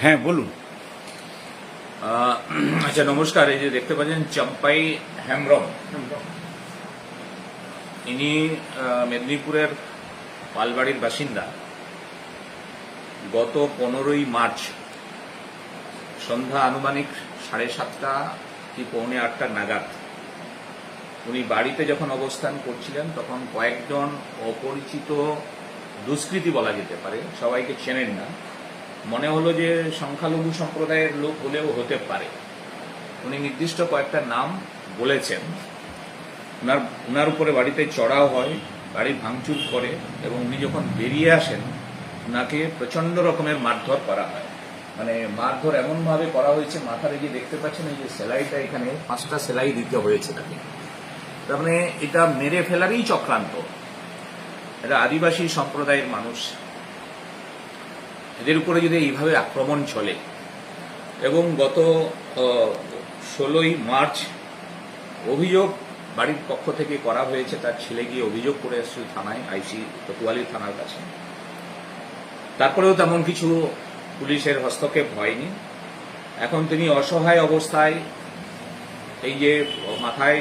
হ্যাঁ বলুন। আচ্ছা নমস্কার। এই যে দেখতে পাচ্ছেন চম্পাই হেমব্রম। ইনি মেদিনীপুরের পালবাড়ির বাসিন্দা। গত পনেরোই মার্চ, সন্ধ্যা আনুমানিক সাড়ে সাতটা কি পৌনে আটটা নাগাদ, উনি বাড়িতে যখন অবস্থান করছিলেন, তখন কয়েকজন অপরিচিত দুষ্কৃতী বলা যেতে পারে, সবাইকে চেনেন না। মনে হলো যে সংখ্যালঘু সম্প্রদায়ের লোক হলেও হতে পারে। উনি নির্দিষ্ট কয়েকটা নাম বলেছেন। ওনার ওনার উপরে বাড়িতে চড়াও হয়, বাড়ি ভাঙচুর করে এবং উনি যখন বেরিয়ে আসেন ওনাকে প্রচণ্ড রকমের মারধর করা হয়। মানে মারধর এমনভাবে করা হয়েছে মাথার যে দেখতে পাচ্ছেন এই যে সেলাইটা এখানে, পাঁচটা সেলাই দিতে হয়েছে তাকে। তার মানে এটা মেরে ফেলারই চক্রান্ত। এটা আদিবাসী সম্প্রদায়ের মানুষ এদের উপরে যদি এইভাবে আক্রমণ চলে এবং গত ষোলোই মার্চ অভিযোগ বাড়ির পক্ষ থেকে করা হয়েছে তার ছেলে গিয়ে অভিযোগ করে এসেছিল থানায় আইসি কোতোয়ালি থানার কাছে। তারপরেও তেমন কিছু পুলিশের হস্তক্ষেপ হয়নি। এখন তিনি অসহায় অবস্থায় এই যে মাথায়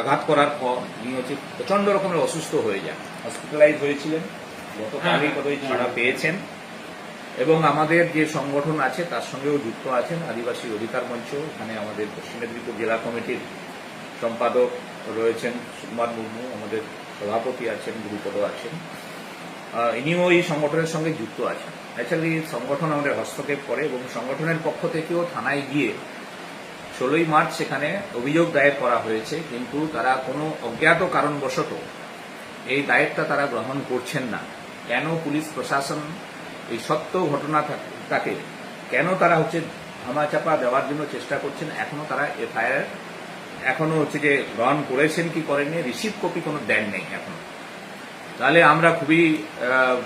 আঘাত করার পর তিনি হচ্ছে প্রচণ্ড রকমের অসুস্থ হয়ে যান। হসপিটালাইজ হয়েছিলেন। গতকালই বোধহয় ছাড়া পেয়েছেন। এবং আমাদের যে সংগঠন আছে, তার সঙ্গেও যুক্ত আছেন আদিবাসী অধিকার মঞ্চ। এখানে আমাদের পশ্চিম মেদিনীপুর জেলা কমিটির সম্পাদক রয়েছেন সুকুমার মুর্মু, আমাদের সভাপতি আছেন, গুরুপদ আছেন। ইনিও এই সংগঠনের সঙ্গে যুক্ত আছেন। অ্যাকচুয়ালি সংগঠন আমাদের হস্তক্ষেপ করে এবং সংগঠনের পক্ষ থেকেও থানায় গিয়ে ষোলোই মার্চ সেখানে অভিযোগ দায়ের করা হয়েছে, কিন্তু তারা কোনো অজ্ঞাত কারণবশত এই দায়েরটা তারা গ্রহণ করছেন না। কেন পুলিশ প্রশাসন এই সত্য ঘটনাটাকে কেন তারা হচ্ছে ধামাচাপা দেওয়ার জন্য চেষ্টা করছেন? এখনও তারা এফআইআর, এখনও হচ্ছে যে গ্রহণ করেছেন কি করেননি? রিসিভ কপি কোনো দেন নেই এখনও। তাহলে আমরা খুবই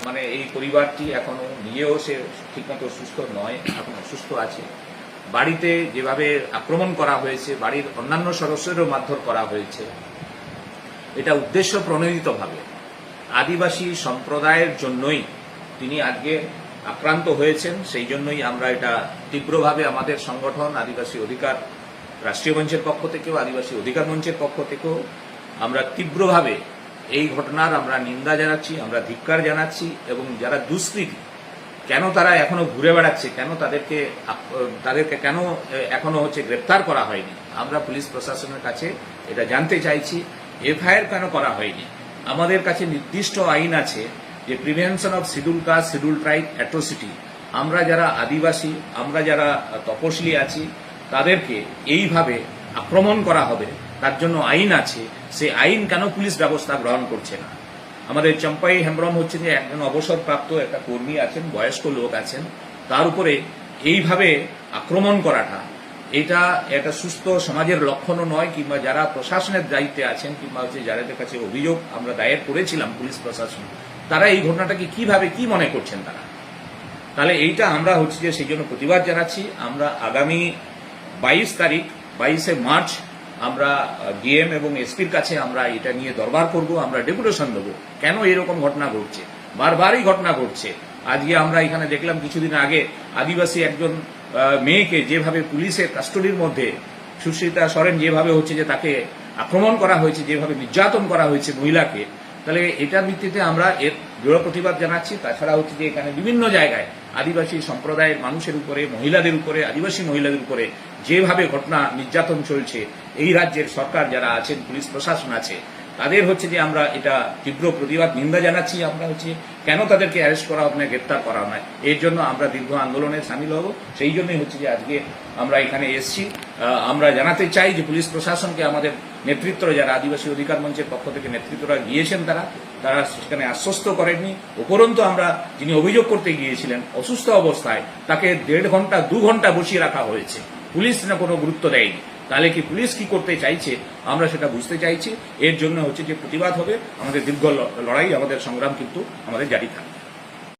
মানে এই পরিবারটি এখনও নিজেও সে ঠিকমতো সুস্থ নয়, এখন অসুস্থ আছে। বাড়িতে যেভাবে আক্রমণ করা হয়েছে, বাড়ির অন্যান্য সদস্যেরও মারধর করা হয়েছে। এটা উদ্দেশ্য প্রণোদিতভাবে। আদিবাসী সম্প্রদায়ের জন্যই তিনি আজকে আক্রান্ত হয়েছেন, সেই জন্যই আমরা এটা তীব্রভাবে আমাদের সংগঠন, আদিবাসী অধিকার, রাষ্ট্রীয় মঞ্চের পক্ষ থেকেও, আদিবাসী অধিকার মঞ্চের পক্ষ থেকেও আমরা তীব্রভাবে এই ঘটনার আমরা নিন্দা জানাচ্ছি, আমরা ধিক্কার জানাচ্ছি এবং যারা দুষ্কৃতী, কেন তারা এখনও ঘুরে বেড়াচ্ছে, কেন তাদেরকে তাদেরকে কেন এখনও হচ্ছে গ্রেপ্তার করা হয়নি? আমরা পুলিশ প্রশাসনের কাছে এটা জানতে চাইছি, এফআইআর কেন করা হয়নি? আমাদের কাছে নির্দিষ্ট আইন আছে যে prevention of schedule caste, schedule tribe atrocity. আমরা যারা আদিবাসী, আমরা যারা তপশিলি আছি, তাদেরকে এইভাবে আক্রমণ করা হবে, তার জন্য আইন আছে সেই আইন কেন পুলিশ ব্যবস্থা গ্রহণ করছে না? আমাদের চম্পাই হেমব্রম হচ্ছে যে একজন অবসরপ্রাপ্ত একটা কর্মী আছেন, বয়স্ক লোক আছেন, তার উপরে এইভাবে আক্রমণ করাটা, এটা একটা সুস্থ সমাজের লক্ষণও নয়, কিংবা যারা প্রশাসনের দায়িত্বে আছেন, কিংবা হচ্ছে যাদের কাছে অভিযোগ আমরা দায়ের করেছিলাম পুলিশ প্রশাসন তারা এই ঘটনাটাকে কীভাবে, কি মনে করছেন তারা? তাহলে এইটা আমরা হচ্ছে যে সেই জন্য প্রতিবাদ জানাচ্ছি। আমরা আগামী বাইশ তারিখ, বাইশে মার্চ আমরা ডিএম এবং এসপির কাছে আমরা এটা নিয়ে দরবার করব, আমরা ডেপুটেশন দেবো। কেন এরকম ঘটনা ঘটছে? বারবারই ঘটনা ঘটছে। আজকে আমরা এখানে দেখলাম কিছুদিন আগে আদিবাসী একজন মেয়েকে যেভাবে পুলিশের কাস্টডির মধ্যে সুশ্রিতা সরেন যেভাবে হচ্ছে যে তাকে আক্রমণ করা হয়েছে, যেভাবে নির্যাতন করা হয়েছে মহিলাকে তাহলে এটা ভিত্তিতে আমরা এর দৃঢ় প্রতিবাদ জানাচ্ছি। তাছাড়া হচ্ছে যে এখানে বিভিন্ন জায়গায় আদিবাসী সম্প্রদায়ের মানুষের উপরে, মহিলাদের উপরে, আদিবাসী মহিলাদের উপরে যেভাবে ঘটনা নির্যাতন চলছে, এই রাজ্যের সরকার যারা আছেন, পুলিশ প্রশাসন আছে তাদের হচ্ছে যে আমরা এটা তীব্র প্রতিবাদ, নিন্দা জানাচ্ছি। আমরা হচ্ছে কেন তাদেরকে অ্যারেস্ট করা হবে না, গ্রেপ্তার করা হবে না? এর জন্য আমরা দীর্ঘ আন্দোলনে সামিল হব। সেই জন্যই হচ্ছে যে আজকে আমরা এখানে এসেছি। আমরা জানাতে চাই যে পুলিশ প্রশাসনকে, আমাদের নেতৃত্ব, যারা আদিবাসী অধিকার মঞ্চের পক্ষ থেকে নেতৃত্বরা গিয়েছেন তারা তারা সেখানে আশ্বস্ত করেননি। উপরন্তু আমরা যিনি অভিযোগ করতে গিয়েছিলেন, অসুস্থ অবস্থায় তাকে দেড় ঘণ্টা, দু ঘণ্টা বসিয়ে রাখা হয়েছে। পুলিশ না কোনো গুরুত্ব দেয়নি। তাহলে কি পুলিশ কি করতে চাইছে? আমরা সেটা বুঝতে চাইছি। এর জন্য হচ্ছে যে প্রতিবাদ হবে। আমাদের দীর্ঘ লড়াই, আমাদের সংগ্রাম কিন্তু আমাদের জারি থাকবে।